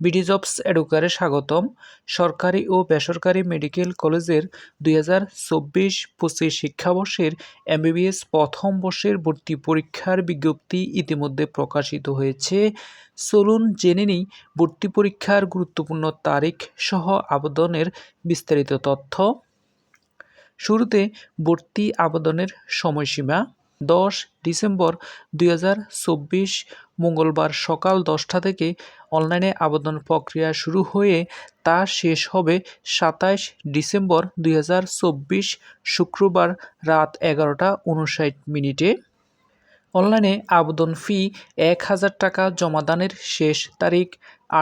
BD jobs এডুকারে স্বাগতম। সরকারি ও বেসরকারি মেডিকেল কলেজের দুই হাজার চব্বিশ পঁচিশ শিক্ষাবর্ষের এমবিবিএস প্রথম বর্ষের ভর্তি পরীক্ষার বিজ্ঞপ্তি ইতিমধ্যে প্রকাশিত হয়েছে। চলুন জেনে নিই ভর্তি পরীক্ষার গুরুত্বপূর্ণ তারিখ সহ আবেদনের বিস্তারিত তথ্য। শুরুতে ভর্তি আবেদনের সময়সীমা। দশ ডিসেম্বর দুই হাজার চব্বিশ মঙ্গলবার সকাল দশটা থেকে অনলাইনে আবেদন প্রক্রিয়া শুরু হয়ে তা শেষ হবে সাতাইশ ডিসেম্বর দুই হাজার চব্বিশ শুক্রবার রাত এগারোটা উনষাট মিনিটে। অনলাইনে আবেদন ফি এক হাজার টাকা জমাদানের শেষ তারিখ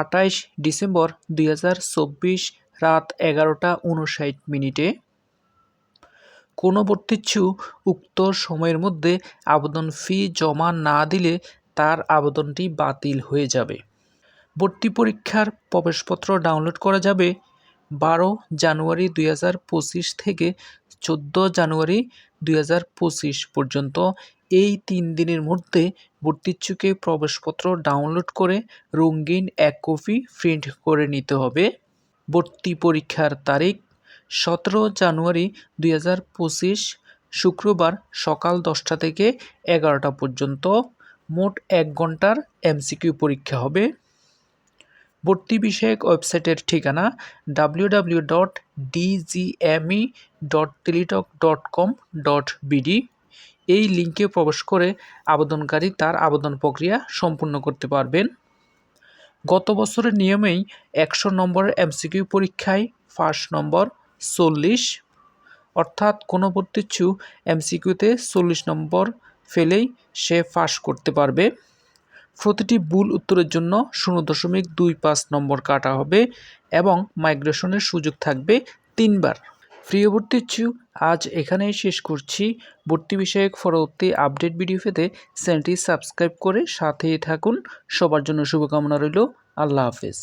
আটাইশ ডিসেম্বর দুই হাজার চব্বিশ রাত এগারোটা উনষাট মিনিটে। কোনো ভর্তিচ্ছু উক্ত সময়ের মধ্যে আবেদন ফি জমা না দিলে তার আবেদনটি বাতিল হয়ে যাবে। ভর্তি পরীক্ষার প্রবেশপত্র ডাউনলোড করা যাবে বারো জানুয়ারি দুই হাজার পঁচিশ থেকে চোদ্দ জানুয়ারি দুই হাজার পঁচিশ পর্যন্ত। এই তিন দিনের মধ্যে ভর্তিচ্ছুকে প্রবেশপত্র ডাউনলোড করে রঙিন এক কপি প্রিন্ট করে নিতে হবে। ভর্তি পরীক্ষার তারিখ সতেরো জানুয়ারি দুই হাজার পঁচিশ শুক্রবার সকাল দশটা থেকে এগারোটা পর্যন্ত মোট এক ঘণ্টার এমসিকিউ পরীক্ষা হবে। ভর্তি বিষয়ক ওয়েবসাইটের ঠিকানা W dot DGME dot Teletalk dot com dot BD এই লিঙ্কে প্রবেশ করে আবেদনকারী তার আবেদন প্রক্রিয়া সম্পূর্ণ করতে পারবেন। গত বছরের নিয়মেই একশো নম্বরের এমসিকিউ পরীক্ষায় ফার্স্ট নম্বর চল্লিশ, অর্থাৎ কোনো ভর্তিচ্ছু এমসিকিউতে চল্লিশ নম্বর ফেলেই সে পাস করতে পারবে। প্রতিটি ভুল উত্তরের জন্য শূন্য দশমিক দুই পাঁচ নম্বর কাটা হবে এবং মাইগ্রেশনের সুযোগ থাকবে তিনবার। প্রিয় ভর্তিচ্ছু আজ এখানেই শেষ করছি। ভর্তি বিষয়ক পরবর্তী আপডেট ভিডিও পেতে চ্যানেলটি সাবস্ক্রাইব করে সাথেই থাকুন। সবার জন্য শুভকামনা রইল। আল্লাহ হাফেজ।